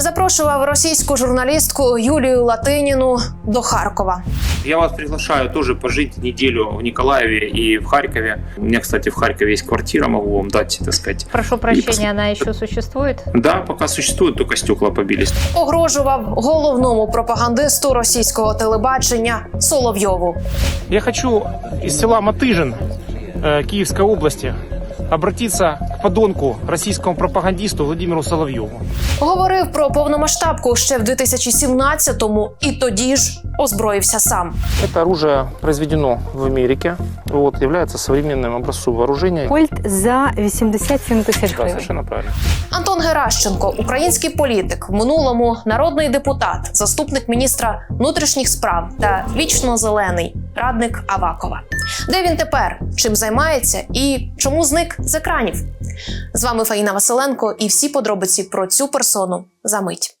Запрошував російську журналістку Юлію Латиніну до Харкова. Я вас приглашаю тоже пожить неделю в Николаеве и в Харькове. У меня, кстати, в Харькове есть квартира, могу вам дать, так сказать. Прошу прощения, она еще существует? Да, пока существует, только стекла побились. Погрожував головному пропагандисту російського телебачення Соловйову. Я хочу из села Матыжин э, Киевской области обратиться к подонку российскому пропагандисту Владимиру Соловьеву. Говорив про повномасштабку ще в 2017-му і тоді ж озброївся сам. Это оружие произведено в Америке, вот, является современным образцом вооружения. Кольт за 87 тисяч Да, гривень. совершенно правильно. Антон Геращенко, український політик, в минулому народний депутат, заступник міністра внутрішніх справ та вічно зелений радник Авакова. Де він тепер? Чим займається і чому зник з екранів? З вами Фаїна Василенко і всі подробиці про цю персону за мить.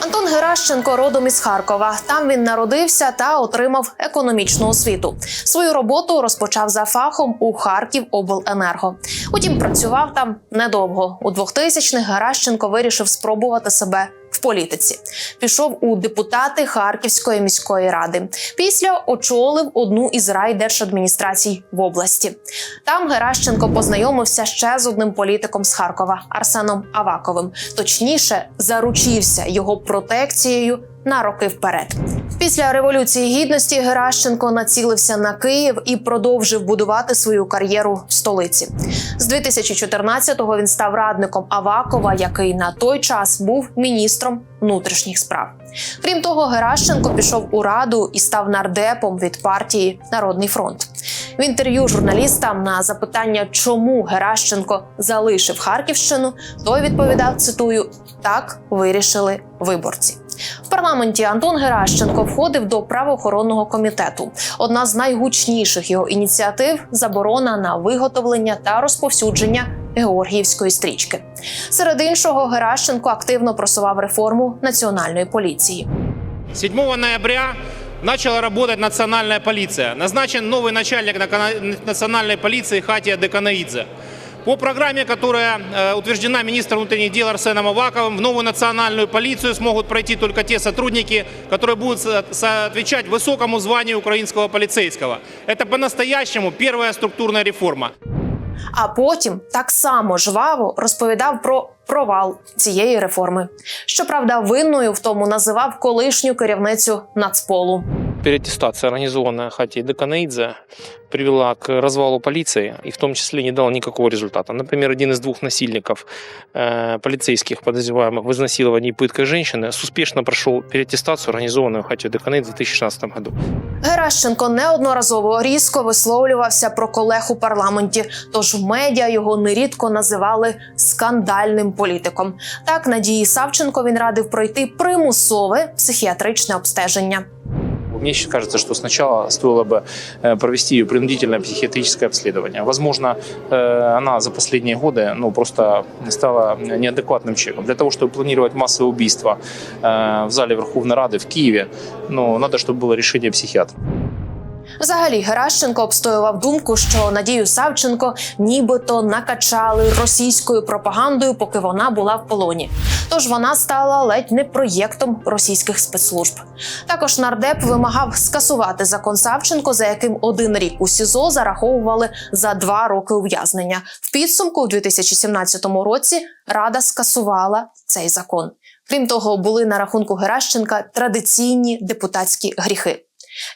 Антон Геращенко родом із Харкова. Там він народився та отримав економічну освіту. Свою роботу розпочав за фахом у Харків обленерго. Утім, працював там недовго. У 2000-х Геращенко вирішив спробувати себе в політиці. Пішов у депутати Харківської міської ради. Після очолив одну із райдержадміністрацій в області. Там Геращенко познайомився ще з одним політиком з Харкова Арсеном Аваковим. Точніше, заручився його протекцією на роки вперед. Після революції гідності Геращенко націлився на Київ і продовжив будувати свою кар'єру в столиці. З 2014-го він став радником Авакова, який на той час був міністром внутрішніх справ. Крім того, Геращенко пішов у раду і став нардепом від партії Народний фронт. В інтерв'ю журналістам на запитання, чому Геращенко залишив Харківщину, той відповідав: цитую: так вирішили виборці. В парламенті Антон Геращенко входив до правоохоронного комітету. Одна з найгучніших його ініціатив заборона на виготовлення та розповсюдження Георгіївської стрічки. Серед іншого, Геращенко активно просував реформу національної поліції. 7 ноября начала работать национальная полиция. Назначен новый начальник национальной полиции Хатия Деканаидзе По программе, которая э, утверждена министром внутренних дел Арсеном Аваковым, в новую национальную полицию смогут пройти только те сотрудники, которые будут со- соответствовать высокому званию украинского полицейского. Это по-настоящему первая структурная реформа. А потім так само жваво розповідав про провал цієї реформи. Щоправда, винною в тому називав колишню керівницю Нацполу. Переаттестация, организованная Хати Деканаидзе, привела к развалу полиции и в том числе не дала никакого результата. Например, один из двух насильников э, полицейских, подозреваемых в изнасиловании и пыткой женщины, успешно прошел переаттестацию, организованную Хати Деканаидзе в 2016 году. Геращенко неодноразово різко висловлювався про колег у парламенті, тож в медіа його нерідко називали скандальним політиком. Так Надії Савченко він радив пройти примусове психіатричне обстеження. Мне щас кажется, что сначала стоило бы э, провести принудительное психиатрическое обследование. Возможно, э, она за последние годы ну, просто стала неадекватным человеком. Для того, чтобы планировать массовое убийство э, в зале Верховной Рады в Киеве, ну, надо, чтобы было решение психиатра. Взагалі, Геращенко обстоював думку, що Надію Савченко нібито накачали російською пропагандою, поки вона була в полоні. Тож вона стала ледь не проєктом російських спецслужб. Також нардеп вимагав скасувати закон Савченко, за яким один рік у СІЗО зараховували за два роки ув'язнення. В підсумку, у 2017 році, рада скасувала цей закон. Крім того, були на рахунку Геращенка традиційні депутатські гріхи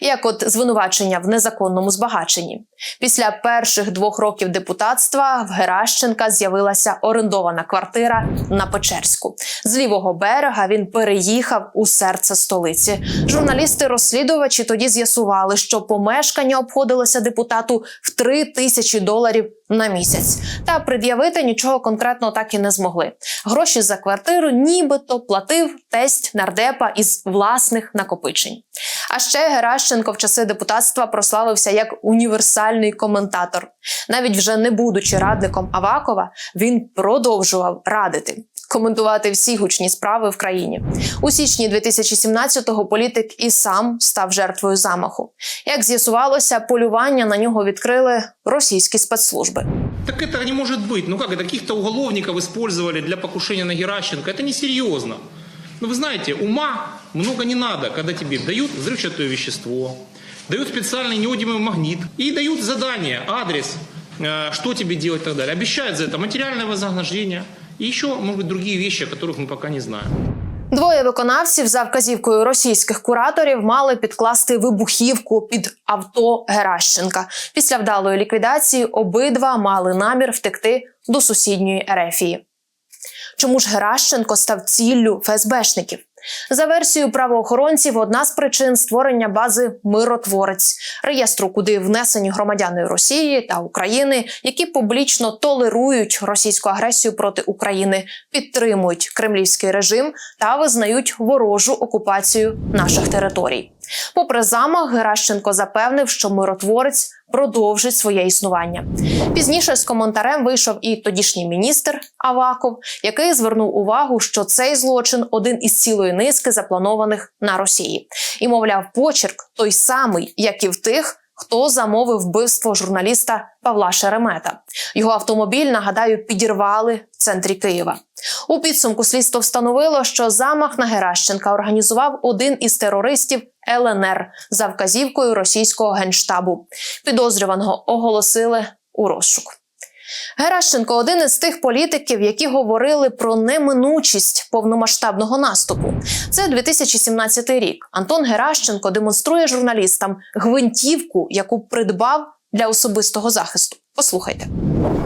як от звинувачення в незаконному збагаченні. Після перших двох років депутатства в Геращенка з'явилася орендована квартира на Печерську. З лівого берега він переїхав у серце столиці. Журналісти-розслідувачі тоді з'ясували, що помешкання обходилося депутату в три тисячі доларів на місяць. Та пред'явити нічого конкретного так і не змогли. Гроші за квартиру нібито платив тесть нардепа із власних накопичень. А ще Геращенко в часи депутатства прославився як універсальний коментатор. Навіть вже не будучи радником Авакова, він продовжував радити. Коментувати всі гучні справи в країні у січні 2017-го політик і сам став жертвою замаху. Як з'ясувалося, полювання на нього відкрили російські спецслужби. Так это не может быть. Ну как, это каких-то уголовников использовали для покушения на Геращенко. Это несерьезно. Но вы знаете, ума много не надо, когда тебе дают взрывчатое вещество, дают специальный неодимый магнит и дают задание, адрес, э, что тебе делать и так далее. Обещают за это материальное вознаграждение и еще, может быть, другие вещи, о которых мы пока не знаем. Двоє виконавців за вказівкою російських кураторів мали підкласти вибухівку під авто Геращенка. Після вдалої ліквідації обидва мали намір втекти до сусідньої Ерефії. Чому ж Геращенко став ціллю ФСБшників? За версією правоохоронців, одна з причин створення бази Миротворець, реєстру, куди внесені громадяни Росії та України, які публічно толерують російську агресію проти України, підтримують кремлівський режим та визнають ворожу окупацію наших територій. Попри замах, Геращенко запевнив, що миротворець продовжить своє існування. Пізніше з коментарем вийшов і тодішній міністр Аваков, який звернув увагу, що цей злочин один із цілої низки запланованих на Росії, і мовляв, почерк той самий, як і в тих. Хто замовив вбивство журналіста Павла Шеремета? Його автомобіль, нагадаю, підірвали в центрі Києва. У підсумку слідство встановило, що замах на Геращенка організував один із терористів ЛНР за вказівкою російського генштабу. Підозрюваного оголосили у розшук. Геращенко один із тих політиків, які говорили про неминучість повномасштабного наступу. Це 2017 рік. Антон Геращенко демонструє журналістам гвинтівку, яку придбав для особистого захисту. Послухайте.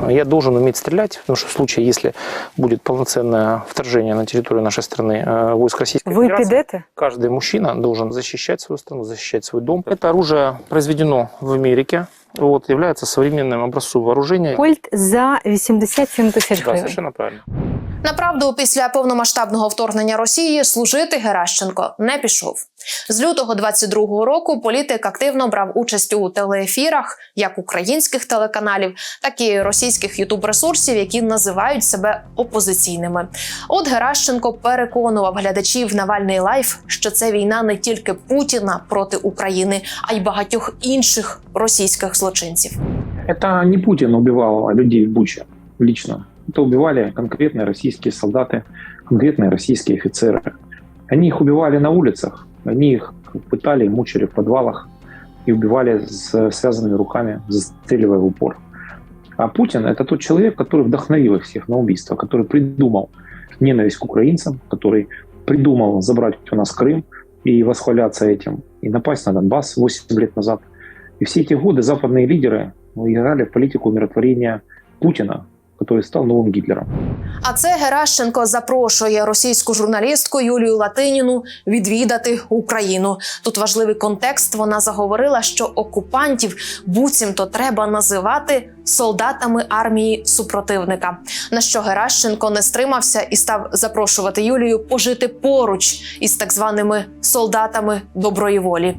Я должен уметь стрелять, потому что в случае, если будет полноценное вторжение на территорию нашей страны э, войск Российской Ви Федерации, підете? каждый мужчина должен защищать свою страну, защищать свой дом. Это оружие произведено в Америке, вот, является современным образцом вооружения. Кольт за 87 тисяч Да, гривень. совершенно правильно. Направду, після повномасштабного вторгнення Росії служити Геращенко не пішов. З лютого 22-го року політик активно брав участь у телеефірах як українських телеканалів, так і російських ютуб-ресурсів, які називають себе опозиційними. От Геращенко переконував глядачів Навальний Лайф, що це війна не тільки Путіна проти України, а й багатьох інших російських злочинців. Это не Путин убивал людей в Буче лично. Это убивали конкретные российские солдаты, конкретные российские офицеры. Они их убивали на улицах, они их пытали, мучили в подвалах и убивали с связанными руками, застреливая в упор. А Путин – это тот человек, который вдохновил их всех на убийство, который придумал ненависть к украинцам, который придумал забрать у нас Крым и восхваляться этим, и напасть на Донбасс 8 лет назад. И все эти годы западные лидеры ну, играли в политику умиротворения Путина, который стал новым Гитлером. А це Геращенко запрошує російську журналістку Юлію Латиніну відвідати Україну. Тут важливий контекст. Вона заговорила, що окупантів буцімто треба називати солдатами армії супротивника. На що Геращенко не стримався і став запрошувати Юлію пожити поруч із так званими солдатами доброї волі.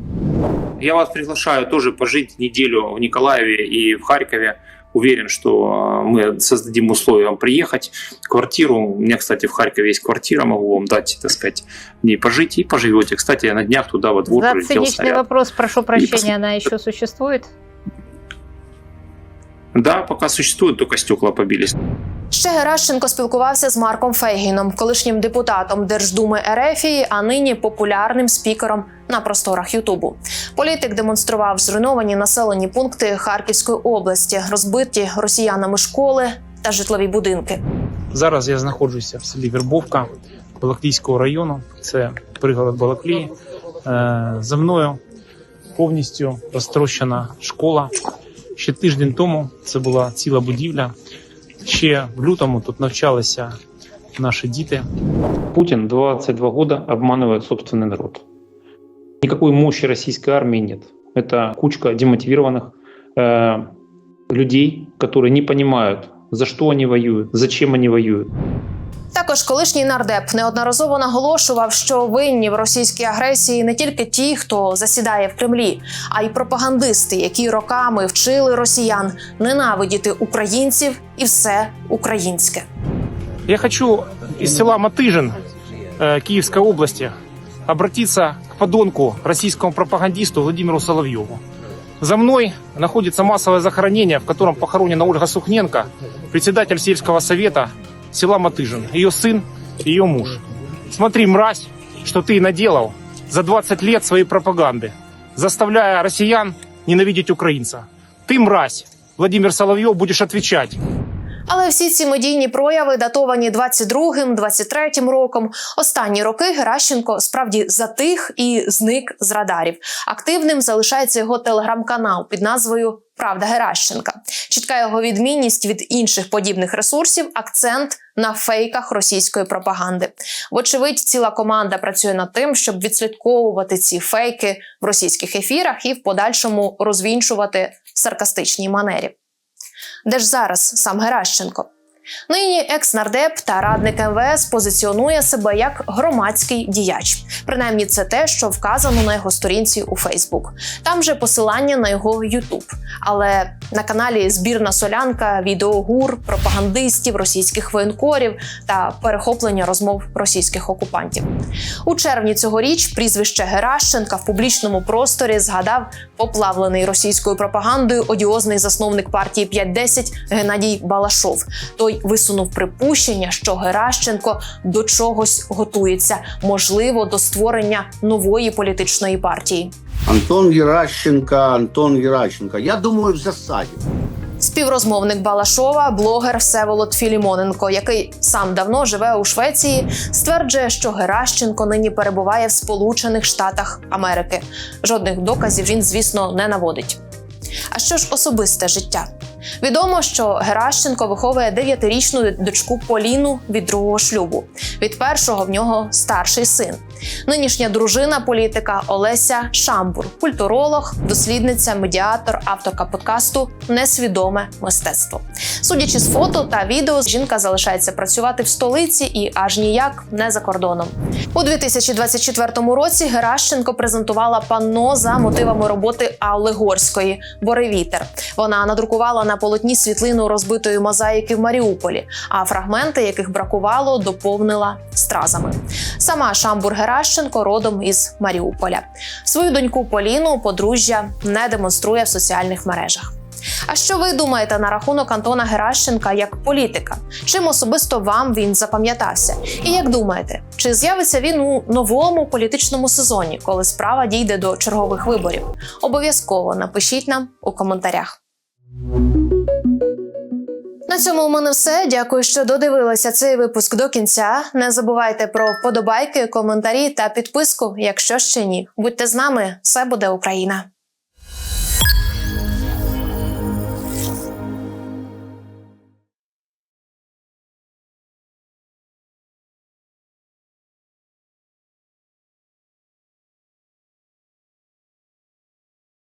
Я вас приглашаю тоже пожить неделю в Николаеве и в Харькове Уверен, что э, мы создадим условия вам приехать. Квартиру, у меня, кстати, в Харькове есть квартира, могу вам дать, так сказать, в ней пожить и поживете. Кстати, на днях туда во двор За прилетел циничный снаряд. вопрос, прошу прощения, она еще существует? Да, пока существует, только стекла побились. Ще Геращенко спілкувався з Марком Фейгіном, колишнім депутатом Держдуми Ерефії, а нині популярним спікером на просторах Ютубу. Політик демонстрував зруйновані населені пункти Харківської області, розбиті росіянами школи та житлові будинки. Зараз я знаходжуся в селі Вербовка Балаклійського району. Це пригород Балаклії. Е, За мною повністю розтрощена школа. Ще тиждень тому це була ціла будівля. Ще в лютому тут навчалися наші діти. Путин 22 года обманывает собственный народ Никакой мощи российской армии нет. Это кучка демотивированных э, людей, которые не понимают, за что они воюют, зачем они воюют. Також колишній нардеп неодноразово наголошував, що винні в російській агресії не тільки ті, хто засідає в Кремлі, а й пропагандисти, які роками вчили росіян ненавидіти українців і все українське. Я хочу из села Матыжин э, Киевской области обратиться к подонку, российскому пропагандисту Владимиру Соловьеву. За мной находится массовое захоронение, в котором похоронена Ольга Сухненко, председатель сельского совета села Матыжин, ее сын и ее муж. Смотри, мразь, что ты наделал за 20 лет своей пропаганды, заставляя россиян ненавидеть украинца. Ты, мразь, Владимир Соловьев, будешь отвечать. Але всі ці медійні прояви датовані 22-м, 23-м роком. Останні роки Геращенко справді затих і зник з радарів. Активним залишається його телеграм-канал під назвою Правда Геращенка. Чітка його відмінність від інших подібних ресурсів акцент на фейках російської пропаганди. Вочевидь, ціла команда працює над тим, щоб відслідковувати ці фейки в російських ефірах і в подальшому розвінчувати в саркастичній манері. Де ж зараз сам Геращенко? Нині екс-нардеп та радник МВС позиціонує себе як громадський діяч. Принаймні, це те, що вказано на його сторінці у Фейсбук. Там же посилання на його Ютуб. Але на каналі Збірна солянка, відеогур, пропагандистів, російських воєнкорів та перехоплення розмов російських окупантів. У червні цьогоріч прізвище Геращенка в публічному просторі згадав поплавлений російською пропагандою одіозний засновник партії 5-10 Геннадій Балашов. Той висунув припущення, що Геращенко до чогось готується, можливо, до створення нової політичної партії. Антон Геращенко, Антон Геращенко. Я думаю, в засаді. Співрозмовник Балашова, блогер Всеволод Філімоненко, який сам давно живе у Швеції, стверджує, що Геращенко нині перебуває в Сполучених Штатах Америки. Жодних доказів він, звісно, не наводить. А що ж особисте життя? Відомо, що Геращенко виховує дев'ятирічну дочку Поліну від другого шлюбу. Від першого в нього старший син. Нинішня дружина політика Олеся Шамбур, культуролог, дослідниця, медіатор, авторка подкасту Несвідоме мистецтво. Судячи з фото та відео, жінка залишається працювати в столиці і аж ніяк не за кордоном. У 2024 році Геращенко презентувала панно за мотивами роботи Алли Горської Боревітер. Вона надрукувала на полотні світлину розбитої мозаїки в Маріуполі, а фрагменти, яких бракувало, доповнила стразами. Сама Шамбур Геращенко родом із Маріуполя. Свою доньку Поліну подружжя не демонструє в соціальних мережах. А що ви думаєте на рахунок Антона Геращенка як політика? Чим особисто вам він запам'ятався? І як думаєте, чи з'явиться він у новому політичному сезоні, коли справа дійде до чергових виборів? Обов'язково напишіть нам у коментарях. На цьому у мене все. Дякую, що додивилися цей випуск до кінця. Не забувайте про вподобайки, коментарі та підписку, якщо ще ні. Будьте з нами, все буде Україна!